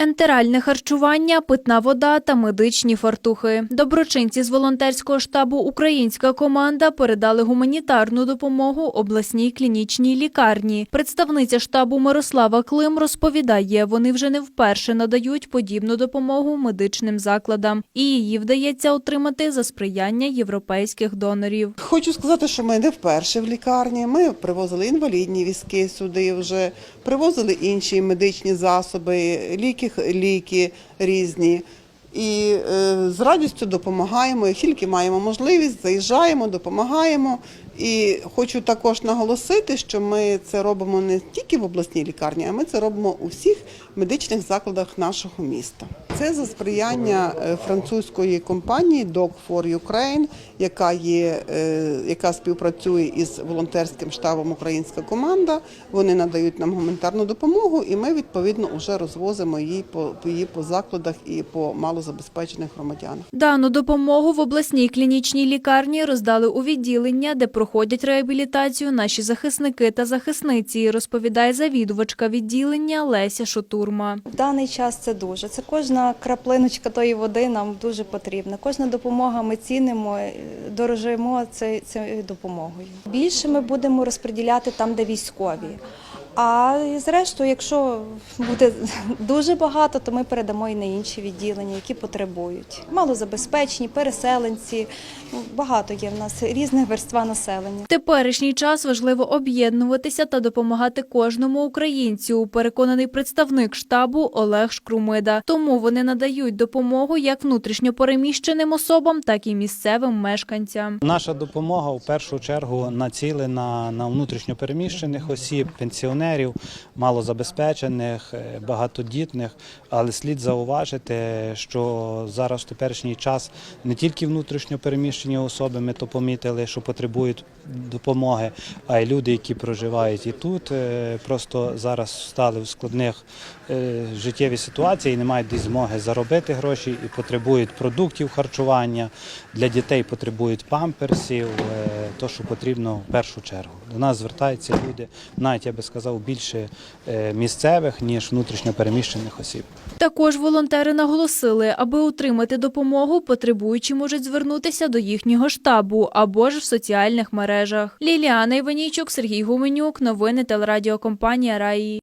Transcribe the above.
Ентеральне харчування, питна вода та медичні фартухи. Доброчинці з волонтерського штабу Українська команда передали гуманітарну допомогу обласній клінічній лікарні. Представниця штабу Мирослава Клим розповідає, вони вже не вперше надають подібну допомогу медичним закладам, і її вдається отримати за сприяння європейських донорів. Хочу сказати, що ми не вперше в лікарні. Ми привозили інвалідні візки сюди вже, привозили інші медичні засоби, ліки, ліки різні. І е, з радістю допомагаємо, як тільки маємо можливість, заїжджаємо, допомагаємо. І хочу також наголосити, що ми це робимо не тільки в обласній лікарні, а ми це робимо у всіх медичних закладах нашого міста. Це за сприяння е, французької компанії Dog for Ukraine, яка є, е, яка співпрацює із волонтерським штабом Українська команда. Вони надають нам гуманітарну допомогу, і ми відповідно вже розвозимо її по її по закладах і по малозабезпечених громадянах. Дану допомогу в обласній клінічній лікарні роздали у відділення, де проходять реабілітацію наші захисники та захисниці, розповідає завідувачка відділення Леся Шотурма. В даний час це дуже. Це кожна краплиночка тої води нам дуже потрібна. Кожна допомога ми цінимо, дорожуємо дорожимо цією допомогою. Більше ми будемо розподіляти там, де військові. А зрештою, якщо буде дуже багато, то ми передамо і на інші відділення, які потребують. Малозабезпечені, переселенці. Ну, Багато є в нас різних верства населення. В теперішній час важливо об'єднуватися та допомагати кожному українцю, переконаний представник штабу Олег Шкрумида. Тому вони надають допомогу як внутрішньопереміщеним особам, так і місцевим мешканцям. Наша допомога в першу чергу націлена на внутрішньопереміщених осіб, пенсіонерів, малозабезпечених, е, багатодітних. Але слід зауважити, що зараз в теперішній час не тільки внутрішньопереміщені особи, ми то помітили, що потребують допомоги, а й люди, які проживають і тут, е, просто зараз стали в складних е, життєвій ситуації, не мають десь змоги заробити гроші і потребують продуктів харчування. Для дітей потребують памперсів, то, що потрібно в першу чергу. До нас звертаються люди, навіть я би сказав, більше е, місцевих, ніж внутрішньопереміщених осіб. Також волонтери наголосили, аби отримати допомогу, потребуючі можуть звернутися до їхнього штабу або ж в соціальних мережах. Ліліана Іванійчук, Сергій Гуменюк, новини телерадіокомпанія Раї.